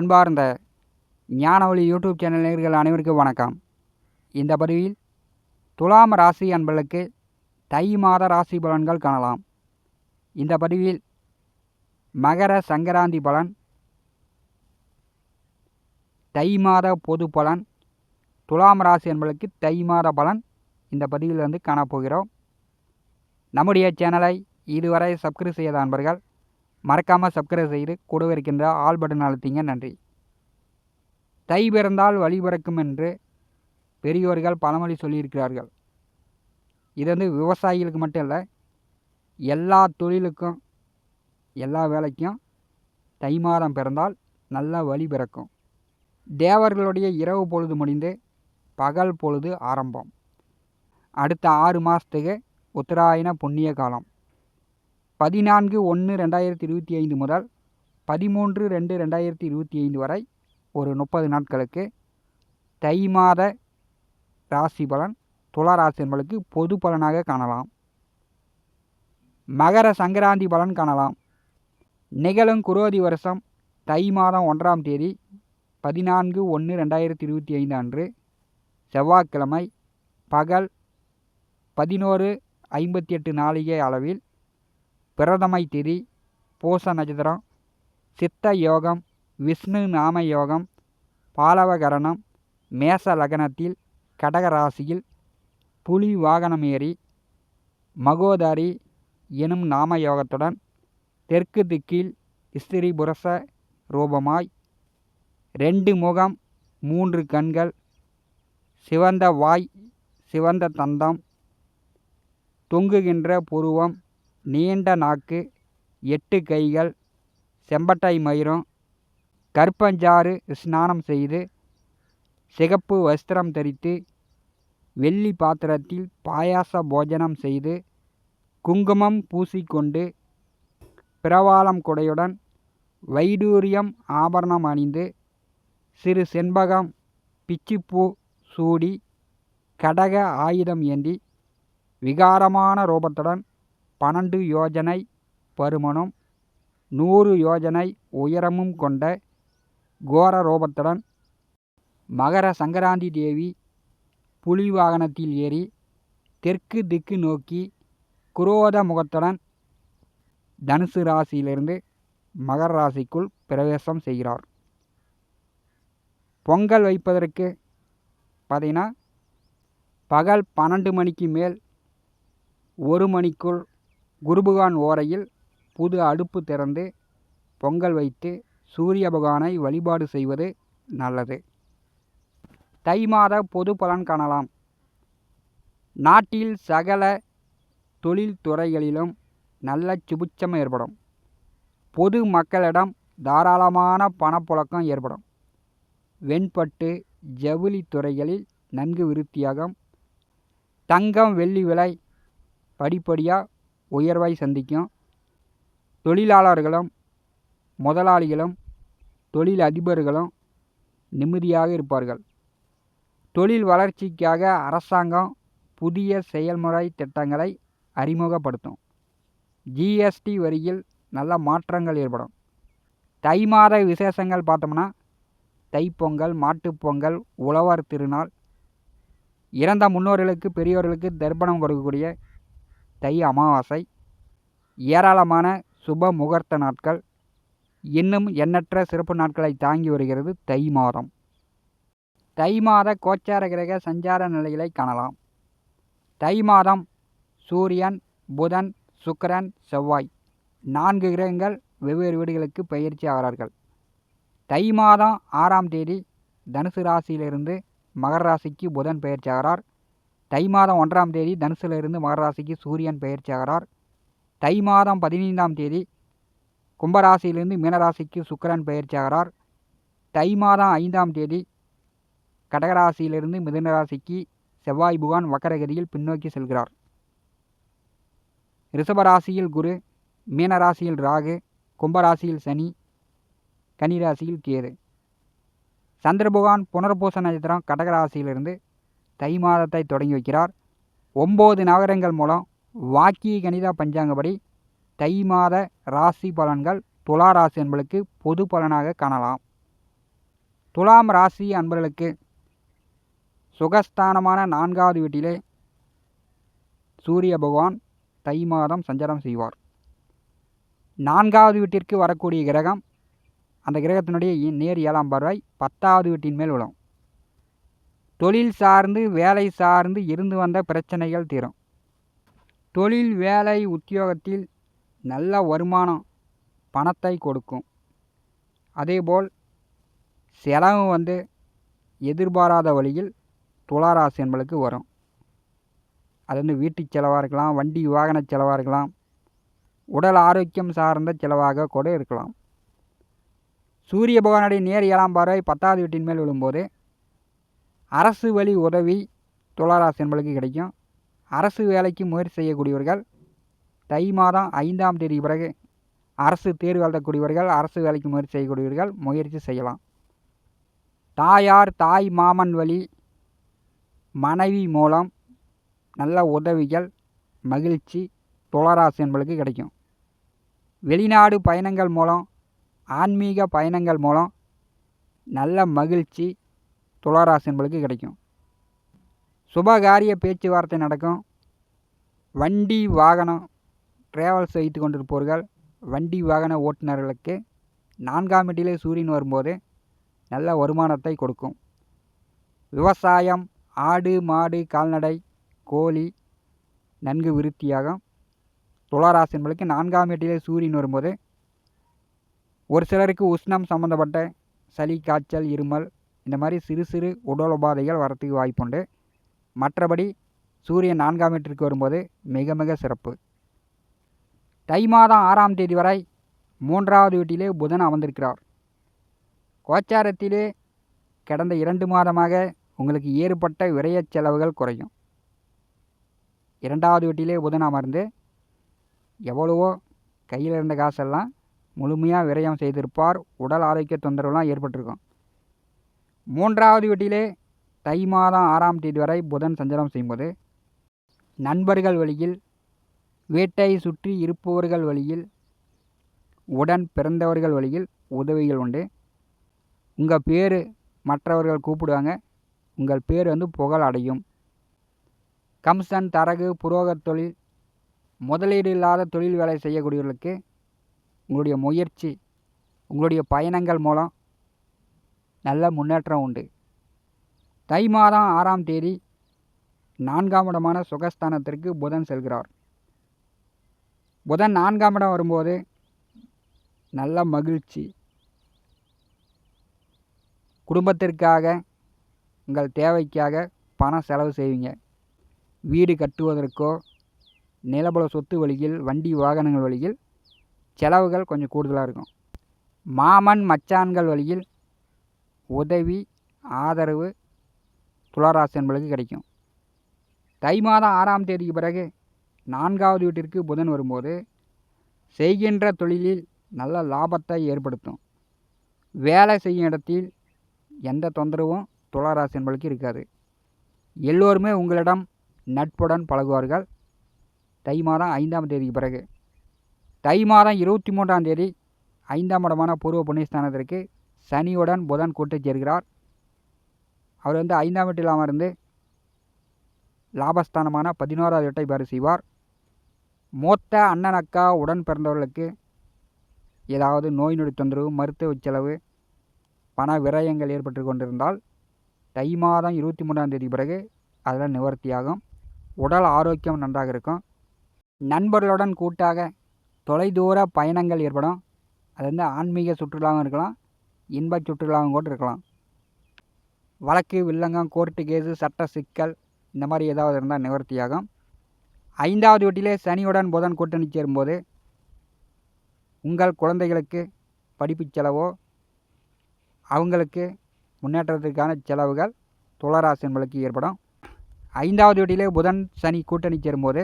அன்பார்ந்த ஞானவழி YouTube channel நேர்கள் அனைவருக்கும் வணக்கம். இந்த பதிவில் துலாம் ராசி அன்பர்களுக்கு தை மாத ராசி பலன்கள் காணலாம். இந்த பதிவில் மகர சங்கராந்தி பலன் தை மாத பொது பலன் துலாம் ராசி என்பதற்கு தை மாத பலன் இந்த பதிவில் வந்து காணப்போகிறோம். நம்முடைய சேனலை இதுவரை சப்ஸ்கிரைப் செய்யாத அன்பர்கள் மறக்காமல் சப்ஸ்கிரைப் செய்து கூடவே இருக்கின்ற ஆல் பட்டன் அழுத்திங்க. நன்றி. தை பிறந்தால் வழி பிறக்கும் என்று பெரியோர்கள் பழமொழி சொல்லியிருக்கிறார்கள். இது வந்து விவசாயிகளுக்கு மட்டும் இல்லை எல்லா தொழிலுக்கும் எல்லா வேலைக்கும் தை மாதம் பிறந்தால் நல்ல வழி பிறக்கும். தேவர்களுடைய இரவு பொழுது முடிந்து பகல் பொழுது ஆரம்பம். அடுத்த ஆறு மாதத்துக்கு உத்தராயண புண்ணிய காலம். பதினான்கு ஒன்று ரெண்டாயிரத்தி இருபத்தி ஐந்து முதல் பதிமூன்று ரெண்டு ரெண்டாயிரத்தி இருபத்தி ஐந்து வரை ஒரு முப்பது நாட்களுக்கு தை மாத ராசி பலன் துலா ராசி என்பளுக்கு பொது பலனாக காணலாம். மகர சங்கராந்தி பலன் காணலாம். நிகழும் குரோதி வருஷம் தை மாதம் ஒன்றாம் தேதி பதினான்கு ஒன்று ரெண்டாயிரத்தி இருபத்தி ஐந்து அன்று செவ்வாய்க்கிழமை பகல் பதினோரு ஐம்பத்தி எட்டு நாளிகை அளவில் பிரதமை திதி பூச நட்சத்திரம் சித்த யோகம் விஷ்ணு நாம யோகம் பாலவகரணம் மேச லக்னத்தில் கடகராசியில் புலி வாகனம் ஏறி மகோதாரி எனும் நாம யோகத்துடன் தெற்கு திக்கில் ஸ்திரி புரச ரூபமாய் ரெண்டு முகம் மூன்று கண்கள் சிவந்த வாய் சிவந்த தந்தம் தொங்குகின்ற புருவம் நீண்ட நாக்கு எட்டு கைகள் செம்பட்டை மயிரும் கற்பஞ்சாறு ஸ்நானம் செய்து சிகப்பு வஸ்திரம் தரித்து வெள்ளி பாத்திரத்தில் பாயாச போஜனம் செய்து குங்குமம் பூசிக்கொண்டு பிரவாளம் குடையுடன் வைடூரியம் ஆபரணம் அணிந்து சிறு செண்பகம் பிச்சிப்பூ சூடி கடக ஆயுதம் ஏந்தி விகாரமான ரூபத்துடன் பன்னெண்டு யோஜனை பருமனும் நூறு யோஜனை உயரமும் கொண்ட கோர ரூபத்துடன் மகர சங்கராந்தி தேவி புலி வாகனத்தில் ஏறி தெற்கு திக்கு நோக்கி குரோத முகத்துடன் தனுசு ராசியிலிருந்து மகர ராசிக்குள் பிரவேசம் செய்கிறார். பொங்கல் வைப்பதற்கு பார்த்தீங்கன்னா பகல் பன்னெண்டு மணிக்கு மேல் ஒரு மணிக்குள் குருபகான் ஓரையில் புது அடுப்பு திறந்து பொங்கல் வைத்து சூரிய பகவானை வழிபாடு செய்வது நல்லது. தை மாத பொது பலன் காணலாம். நாட்டில் சகல தொழில் துறைகளிலும் நல்ல சுபிச்சம் ஏற்படும். பொது மக்களிடம் தாராளமான பணப்புழக்கம் ஏற்படும். வெண்பட்டு ஜவுளி துறைகளில் நன்கு விருத்தியாகும். தங்கம் வெள்ளி விலை படிப்படியாக உயர்வை சந்திக்கும். தொழிலாளர்களும் முதலாளிகளும் தொழில் அதிபர்களும் நிம்மதியாக இருப்பார்கள். தொழில் வளர்ச்சிக்காக அரசாங்கம் புதிய செயல்முறை திட்டங்களை அறிமுகப்படுத்தும். ஜிஎஸ்டி வரியில் நல்ல மாற்றங்கள் ஏற்படும். தை மாத விசேஷங்கள் பார்த்தோம்னா தைப்பொங்கல் மாட்டுப்பொங்கல் உழவர் திருநாள். இறந்த முன்னோர்களுக்கு பெரியோர்களுக்கு தர்ப்பணம் கொடுக்கக்கூடிய தை அமாவாசை ஏராளமான சுப முகூர்த்த நாட்கள் இன்னும் எண்ணற்ற சிறப்பு நாட்களை தாங்கி வருகிறது தை மாதம். தை மாத கோச்சார கிரக சஞ்சார நிலைகளை காணலாம். தை மாதம் சூரியன் புதன் சுக்கரன் செவ்வாய் நான்கு கிரகங்கள் வெவ்வேறு வீடுகளுக்கு பயிற்சி ஆகிறார்கள். தை மாதம் ஆறாம் தேதி தனுசு ராசியிலிருந்து மகர ராசிக்கு புதன் பயிற்சி ஆகிறார். தை மாதம் ஒன்றாம் தேதி தனுசிலிருந்து மகராசிக்கு சூரியன் பயிற்சி ஆகிறார் தை மாதம் பதினைந்தாம் தேதி கும்பராசியிலிருந்து மீனராசிக்கு சுக்கரன் பயிற்சி ஆகிறார் தை மாதம் ஐந்தாம் தேதி கடகராசியிலிருந்து மிதுனராசிக்கு செவ்வாய் புகான் வக்கரகதியில் பின்னோக்கி செல்கிறார். ரிஷபராசியில் குரு மீனராசியில் ராகு கும்பராசியில் சனி கன்னிராசியில் கேது. சந்திரபகவான் புனர்பூச நட்சத்திரம் கடகராசியிலிருந்து தை மாதத்தை தொடங்கி வைக்கிறார். ஒம்பது நகரங்கள் மூலம் வாக்கிய கணித பஞ்சாங்கப்படி தை மாத ராசி பலன்கள் துலா ராசி என்பளுக்கு பொது பலனாக காணலாம். துலாம் ராசி அன்பர்களுக்கு சுகஸ்தானமான நான்காவது வீட்டிலே சூரிய பகவான் தை மாதம் சஞ்சாரம் செய்வார். நான்காவது வீட்டிற்கு வரக்கூடிய கிரகம் அந்த கிரகத்தினுடைய நேர் ஏழாம் பார்வை பத்தாவது வீட்டின் மேல் விழும். தொழில் சார்ந்து வேலை சார்ந்து இருந்து வந்த பிரச்சனைகள் தீரும். தொழில் வேலை உத்தியோகத்தில் நல்ல வருமானம் பணத்தை கொடுக்கும். அதேபோல் செலவு வந்து எதிர்பாராத வழியில் துளாராசி என்பளுக்கு வரும். அது வந்து வீட்டு செலவாக இருக்கலாம் வண்டி வாகன செலவாக இருக்கலாம் உடல் ஆரோக்கியம் சார்ந்த செலவாக கூட இருக்கலாம். சூரிய பகவானுடைய நேர் ஏழாம் பார்வை பத்தாவது வீட்டின் மேல் விழும்போது அரசு வழி உதவி துளாராசி என்பளுக்கு கிடைக்கும். அரசு வேலைக்கு முயற்சி செய்யக்கூடியவர்கள் தை மாதம் ஐந்தாம் தேதி பிறகு அரசு தேர்வு எழுதக்கூடியவர்கள் அரசு வேலைக்கு முயற்சி செய்யக்கூடியவர்கள் முயற்சி செய்யலாம். தாயார் தாய் மாமன் வழி மனைவி மூலம் நல்ல உதவிகள் மகிழ்ச்சி துளராசி என்பளுக்கு கிடைக்கும். வெளிநாடு பயணங்கள் மூலம் ஆன்மீக பயணங்கள் மூலம் நல்ல மகிழ்ச்சி துளராசி என்பளுக்கு கிடைக்கும். சுபகாரிய பேச்சுவார்த்தை நடக்கும். வண்டி வாகனம் டிராவல்ஸ் வைத்து கொண்டிருப்பவர்கள் வண்டி வாகன ஓட்டுநர்களுக்கு நான்காம் வீட்டிலே சூரியன் வரும்போது நல்ல வருமானத்தை கொடுக்கும். விவசாயம் ஆடு மாடு கால்நடை கோழி நன்கு விருத்தியாகும். துளாராசி நான்காம் வீட்டிலே சூரியன் வரும்போது ஒரு சிலருக்கு உஷ்ணம் சம்மந்தப்பட்ட சளி காய்ச்சல் இருமல் இந்த மாதிரி சிறு சிறு உடல் உபாதைகள் வரத்துக்கு வாய்ப்புண்டு. மற்றபடி சூரியன் நான்காம் வீட்டிற்கு வரும்போது மிக மிக சிறப்பு. தை மாதம் ஆறாம் தேதி வரை மூன்றாவது வீட்டிலே புதன் அமர்ந்திருக்கிறார். கோச்சாரத்திலே கடந்த இரண்டு மாதமாக உங்களுக்கு ஏற்பட்ட விரயச் செலவுகள் குறையும். இரண்டாவது வீட்டிலே புதன் அமர்ந்து எவ்வளவோ கையில் இருந்த காசெல்லாம் முழுமையாக விரயம் செய்திருப்பார். உடல் ஆரோக்கிய தொந்தரவுலாம் ஏற்பட்டிருக்கும். மூன்றாவது வீட்டிலே தை மாதம் ஆறாம் தேதி வரை புதன் சஞ்சாரம் செய்யும்போது நண்பர்கள் வழியில் வீட்டை சுற்றி இருப்பவர்கள் வழியில் உடன் பிறந்தவர்கள் வழியில் உதவிகள் உண்டு. உங்கள் பேர் மற்றவர்கள் கூப்பிடுவாங்க. உங்கள் பேர் வந்து புகழ் அடையும். கம்சன் தரகு புரோகத் தொழில் முதலீடு இல்லாத தொழில் வேலை செய்யக்கூடியவர்களுக்கு உங்களுடைய முயற்சி உங்களுடைய பயணங்கள் மூலம் நல்ல முன்னேற்றம் உண்டு. தை மாதம் ஆறாம் தேதி நான்காம் இடமான சுகஸ்தானத்திற்கு புதன் செல்கிறார். புதன் நான்காம் இடம் வரும்போது நல்ல மகிழ்ச்சி. குடும்பத்திற்காக உங்கள் தேவைக்காக பணம் செலவு செய்வீங்க. வீடு கட்டுவதற்கோ நிலபல சொத்து வழியில் வண்டி வாகனங்கள் வழியில் செலவுகள் கொஞ்சம் கூடுதலாக இருக்கும். மாமன் மச்சான்கள் வழியில் உதவி ஆதரவு துளாராசி என்பளுக்கு கிடைக்கும். தை மாதம் ஆறாம் தேதிக்கு பிறகு நான்காவது வீட்டிற்கு புதன் வரும்போது செய்கின்ற தொழிலில் நல்ல லாபத்தை ஏற்படுத்தும். வேலை செய்யும் இடத்தில் எந்த தொந்தரவும் துளாராசி என்பளுக்கு இருக்காது. எல்லோருமே உங்களிடம் நட்புடன் பழகுவார்கள். தை மாதம் ஐந்தாம் தேதிக்கு பிறகு. தை மாதம் இருபத்தி மூன்றாம் தேதி ஐந்தாம் இடமான பூர்வ புண்ணியஸ்தானத்திற்கு சனியுடன் புதன் கூட்டு சேர்கிறார். அவர் வந்து ஐந்தாம் வீட்டில் அமர்ந்து லாபஸ்தானமான பதினோராவது வீட்டை பாரு செய்வார். மூத்த அண்ணன் அக்கா உடன் பிறந்தவர்களுக்கு ஏதாவது நோய் நொடி தொந்தரவு மருத்துவ செலவு பண விரயங்கள் ஏற்பட்டு கொண்டிருந்தால் தை மாதம் இருபத்தி மூணாம் தேதி பிறகு அதெல்லாம் நிவர்த்தியாகும். உடல் ஆரோக்கியம் நன்றாக இருக்கும். நண்பர்களுடன் கூட்டாக தொலைதூர பயணங்கள் ஏற்படும். அது வந்து ஆன்மீக சுற்றுலாவும் இருக்கலாம். இன்ப சுற்றுலாவும் கூட இருக்கலாம். வழக்கு வில்லங்கம் கோர்ட்டு கேஸு சட்ட சிக்கல் இந்த மாதிரி ஏதாவது இருந்தால் நிவர்த்தியாகும். ஐந்தாவது வீட்டிலே சனியுடன் புதன் கூட்டணி சேரும்போது உங்கள் குழந்தைகளுக்கு படிப்பு செலவோ அவங்களுக்கு முன்னேற்றத்திற்கான செலவுகள் துளராசி என்பளுக்கு ஏற்படும். ஐந்தாவது வீட்டிலே புதன் சனி கூட்டணி சேரும்போது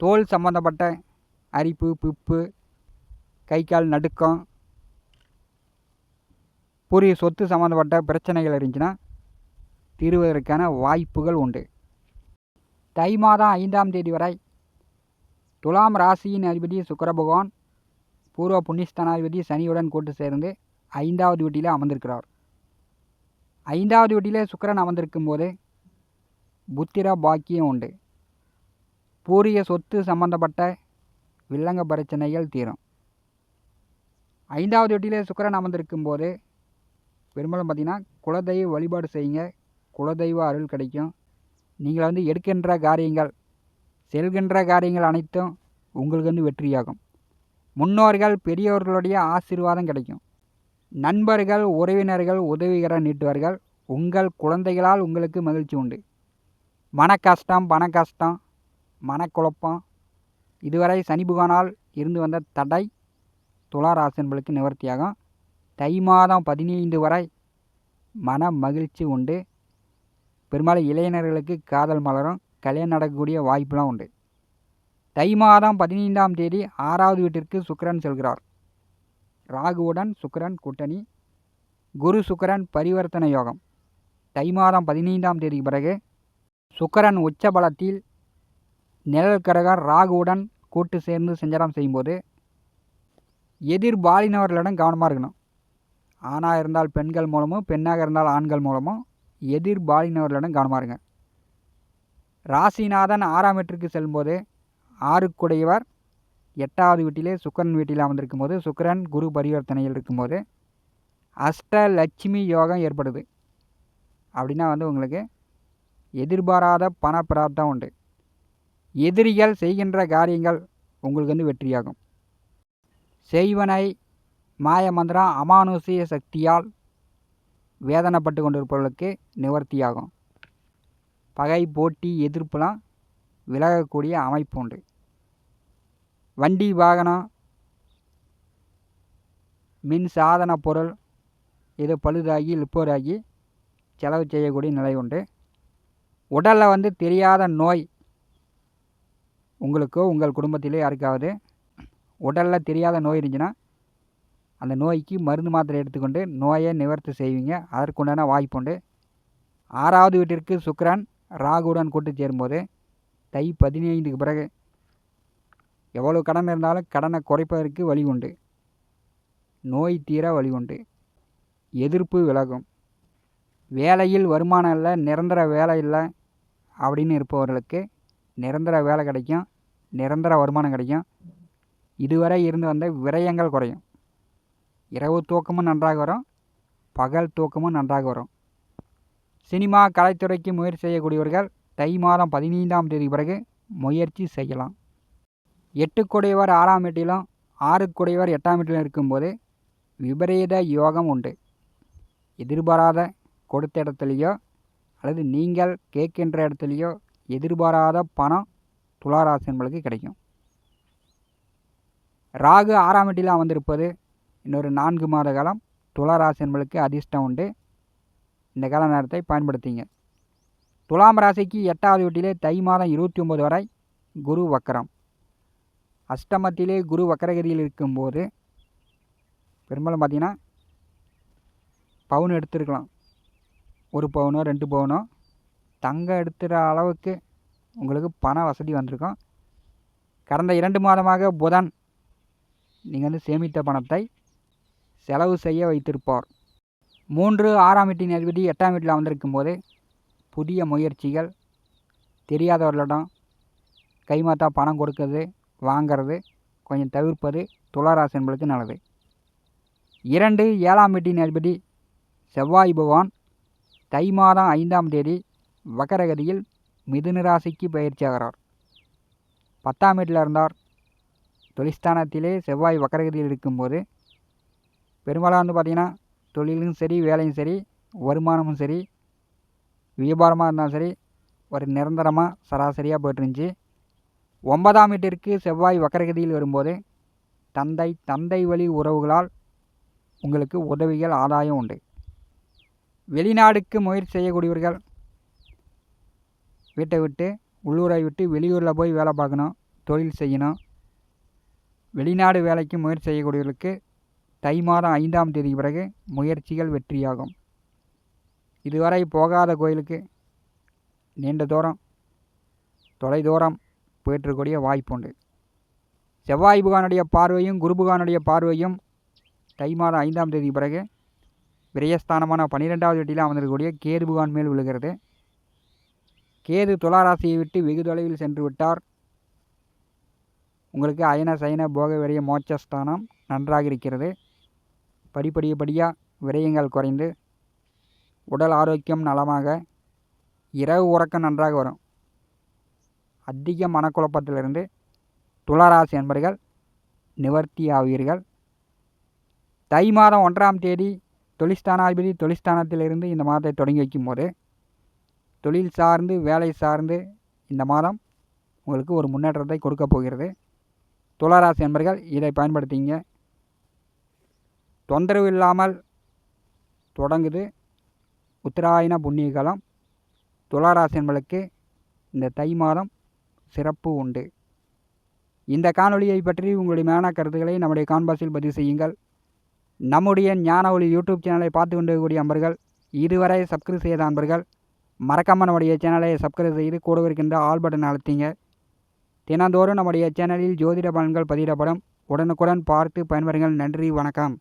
தோல் சம்பந்தப்பட்ட அரிப்பு பிப்பு கை கால் நடுக்கம் பூர்வீக சொத்து சம்மந்தப்பட்ட பிரச்சனைகள் இருந்துச்சுன்னா தீர்வதற்கான வாய்ப்புகள் உண்டு. தை மாதம் ஐந்தாம் தேதி வரை துலாம் ராசியின் அதிபதி சுக்கிர பகவான் பூர்வ புண்ணியஸ்தானாதிபதி சனியுடன் கூட்டு சேர்ந்து ஐந்தாவது வீட்டில் அமர்ந்திருக்கிறார். ஐந்தாவது வீட்டிலே சுக்கரன் அமர்ந்திருக்கும் போது புத்திர பாக்கியம் உண்டு. பூரிய சொத்து சம்பந்தப்பட்ட வில்லங்க பிரச்சனைகள் தீரும். ஐந்தாவது வீட்டிலே சுக்கரன் அமர்ந்திருக்கும் போது பெரும்பாலும் பார்த்திங்கன்னா குலதெய்வ வழிபாடு செய்யுங்க. குலதெய்வ அருள் கிடைக்கும். நீங்கள் வந்து எடுக்கின்ற காரியங்கள் செல்கின்ற காரியங்கள் அனைத்தும் உங்களுக்கு வந்து வெற்றியாகும். முன்னோர்கள் பெரியவர்களுடைய ஆசீர்வாதம் கிடைக்கும். நண்பர்கள் உறவினர்கள் உதவிகரம் நீட்டுவார்கள். உங்கள் குழந்தைகளால் உங்களுக்கு மகிழ்ச்சி உண்டு. மன கஷ்டம் பண கஷ்டம் மனக்குழப்பம். இதுவரை சனி புகானால் இருந்து வந்த தடை துளாராசன்களுக்கு நிவர்த்தியாகும். தை மாதம் பதினைந்து வரை மன மகிழ்ச்சி உண்டு. பெரும்பாலும் இளைஞர்களுக்கு காதல் மலரும் கல்யாணம் நடக்கக்கூடிய வாய்ப்புலாம் உண்டு. தை மாதம் பதினைந்தாம் தேதி ஆறாவது வீட்டிற்கு சுக்கரன் செல்கிறார். ராகுவுடன் சுக்கிரன் கூட்டணி குரு சுக்கரன் பரிவர்த்தனை யோகம். தை மாதம் பதினைந்தாம் தேதிக்கு பிறகு சுக்கரன் உச்ச பலத்தில் நிழல் கரகர் ராகுவுடன் கூட்டு சேர்ந்து சஞ்சாரம் செய்யும்போது எதிர்பாலினவர்களிடம் கவனமாக இருக்கணும். ஆணாக இருந்தால் பெண்கள் மூலமும் பெண்ணாக இருந்தால் ஆண்கள் மூலமும் எதிர்பாலினவர்களிடம் கவனமாக இருங்க ராசிநாதன் ஆறாம் வீட்டிற்கு செல்லும்போது ஆறுக்குடையவர் எட்டாவது வீட்டிலே சுக்கரன் வீட்டில் அமர்ந்திருக்கும் போது சுக்கரன் குரு பரிவர்த்தனையில் இருக்கும்போது அஷ்டலட்சுமி யோகம் ஏற்படுது. அப்படின்னா வந்து உங்களுக்கு எதிர்பாராத பண பிராப்தம் உண்டு. எதிரிகள் செய்கின்ற காரியங்கள் உங்களுக்கு வந்து வெற்றியாகும். செய்வனை மாயமந்திரம் அமானுஷிய சக்தியால் வேதனைப்பட்டு கொண்டிருப்பவர்களுக்கு நிவர்த்தியாகும். பகை போட்டி எதிர்ப்புலாம் விலகக்கூடிய அமைப்பு உண்டு. வண்டி வாகனம் மின் சாதன பொருள் இது பழுதாகி லிப்போராகி செலவு செய்யக்கூடிய நிலை உண்டு. உடலில் வந்து தெரியாத நோய் உங்களுக்கோ உங்கள் குடும்பத்திலே யாருக்காவது உடலில் தெரியாத நோய் இருந்துச்சுன்னா அந்த நோய்க்கு மருந்து மாத்திரை எடுத்துக்கொண்டு நோயை நிவர்த்தி செய்வீங்க. அதற்குண்டான வாய்ப்பு உண்டு. ஆறாவது வீட்டிற்கு சுக்கரன் ராகுடன் கூட்டு சேரும்போது தை பதினைந்துக்கு பிறகு எவ்வளோ கடன் இருந்தாலும் கடனை குறைப்பதற்கு வழி உண்டு. நோய் தீர வழி உண்டு. எதிர்ப்பு விலகும். வேலையில் வருமானம் இல்லை நிரந்தர வேலை இல்லை அப்படின்னு இருப்பவர்களுக்கு நிரந்தர வேலை கிடைக்கும் நிரந்தர வருமானம் கிடைக்கும். இதுவரை இருந்து வந்த விரயங்கள் குறையும். இரவு தூக்கமும் நன்றாக வரும் பகல் தூக்கமும் நன்றாக வரும். சினிமா கலைத்துறைக்கு முயற்சி செய்யக்கூடியவர்கள் தை மாதம் பதினைந்தாம் தேதி பிறகு முயற்சி செய்யலாம். எட்டுக்குடையவர் ஆறாம் வீட்டிலும் ஆறுக்குடையவர் எட்டாம் வீட்டிலும் இருக்கும்போது விபரீத யோகம் உண்டு. எதிர்பாராத கொடுத்த இடத்துலையோ அல்லது நீங்கள் கேட்கின்ற இடத்துலையோ எதிர்பாராத பணம் துளாராசி என்பளுக்கு கிடைக்கும். ராகு ஆறாம் வீட்டில் அமர்ந்திருப்பது இன்னொரு நான்கு மாத காலம் துளாராசி என்பளுக்கு அதிர்ஷ்டம் உண்டு. இந்த கால நேரத்தை பயன்படுத்திங்க. துலாம் ராசிக்கு எட்டாவது வீட்டிலே தை மாதம் இருபத்தி ஒம்பது வரை குரு வக்கரம். அஷ்டமத்திலே குரு வக்கரகதியில் இருக்கும்போது பெரும்பாலும் பார்த்தீங்கன்னா பவுன் எடுத்துருக்கலாம். ஒரு பவுனோ ரெண்டு பவுனோ தங்கம் எடுத்துகிற அளவுக்கு உங்களுக்கு பண வசதி வந்திருக்கும். கடந்த இரண்டு மாதமாக புதன் நீங்கள் வந்து சேமித்த பணத்தை செலவு செய்ய வைத்திருப்பார். மூன்று ஆறாம் வீட்டின் அதிபதி எட்டாம் வீட்டில் வந்திருக்கும் போது புதிய முயற்சிகள் தெரியாதவர்களிடம் கைமாத்தா பணம் கொடுக்கறது வாங்கிறது கொஞ்சம் தவிர்ப்பது துளாராசி என்பதுக்கு நல்லது. இரண்டு ஏழாம் வீட்டின் அதிபதி செவ்வாய் பகவான் தை மாதம் ஐந்தாம் தேதி வக்கரகதியில் மிதுன ராசிக்கு பயிற்சியாகிறார் பத்தாம் வீட்டில் இருந்தார். தொழிற்தானத்திலே செவ்வாய் வக்கரகதியில் இருக்கும்போது பெரும்பாலும் வந்து பார்த்திங்கன்னா தொழிலும் சரி வேலையும் சரி வருமானமும் சரி வியாபாரமாக இருந்தாலும் சரி ஒரு நிரந்தரமாக சராசரியாக போயிட்டுருந்துச்சு. ஒன்பதாம் வீட்டிற்கு செவ்வாய் வக்கரகதியில் வரும்போது தந்தை தந்தை வழி உறவுகளால் உங்களுக்கு உதவிகள் ஆதாயம் உண்டு. வெளிநாடுக்கு முயற்சி செய்யக்கூடியவர்கள் வீட்டை விட்டு உள்ளூரை விட்டு வெளியூரில் போய் வேலை பார்க்கணும் தொழில் செய்யணும். வெளிநாடு வேலைக்கு முயற்சி செய்யக்கூடியவர்களுக்கு தை மாதம் ஐந்தாம் தேதி பிறகு முயற்சிகள் வெற்றியாகும். இதுவரை போகாத கோயிலுக்கு நீண்ட தூரம் தொலைதூரம் போயிட்டுக்கூடிய வாய்ப்புண்டு செவ்வாய் புகானுடைய பார்வையும் குரு புகானுடைய பார்வையும் தை மாதம் ஐந்தாம் தேதி பிறகு விரயஸ்தானமான பன்னிரெண்டாவது வீட்டில் அமர்ந்திருக்கக்கூடிய கேது புகான் மேல் விழுகிறது. கேது துளாராசியை விட்டு வெகு தொலைவில் சென்று விட்டார். உங்களுக்கு அயன சயன போக விரைய மோட்சஸ்தானம் நன்றாக இருக்கிறது. படிப்படியபடியாக விரயங்கள் குறைந்து உடல் ஆரோக்கியம் நலமாக இரவு உறக்கம் நன்றாக வரும். அதிக மனக்குழப்பத்திலிருந்து துளாராசி என்பர்கள் நிவர்த்தி ஆவீர்கள். தை மாதம் ஒன்றாம் தேதி தொழில்ஸ்தானாதிபதி தொழில்ஸ்தானத்திலிருந்து இந்த மாதத்தை தொடங்கி வைக்கும்போது தொழில் சார்ந்து வேலை சார்ந்து இந்த மாதம் உங்களுக்கு ஒரு முன்னேற்றத்தை கொடுக்க போகிறது. துளாராசி என்பர்கள் இதை பயன்படுத்திங்க. தொந்தரவு இல்லாமல் தொடங்குது. உத்தராயண புண்ணிய காலம் துளாராசி இந்த தை மாதம் சிறப்பு உண்டு. இந்த காணொலியை பற்றி உங்களுடைய மேன கருத்துக்களை நம்முடைய கான்பாஸில் பதிவு செய்யுங்கள். நம்முடைய ஞான ஒளி யூடியூப் சேனலை பார்த்து கொண்டிருக்கக்கூடிய அன்பர்கள் இதுவரை சப்ஸ்கிரைப் செய்த அன்பர்கள் மறக்காமல் நம்முடைய சேனலை சப்ஸ்கிரைப் செய்து கூட இருக்கின்ற ஆல் பட்டன் அழுத்திங்க. தினந்தோறும் நம்முடைய சேனலில் ஜோதிட பலன்கள் பதியிடப்படும் உடனுக்குடன் பார்த்து பயன்பெறுங்கள். நன்றி வணக்கம்.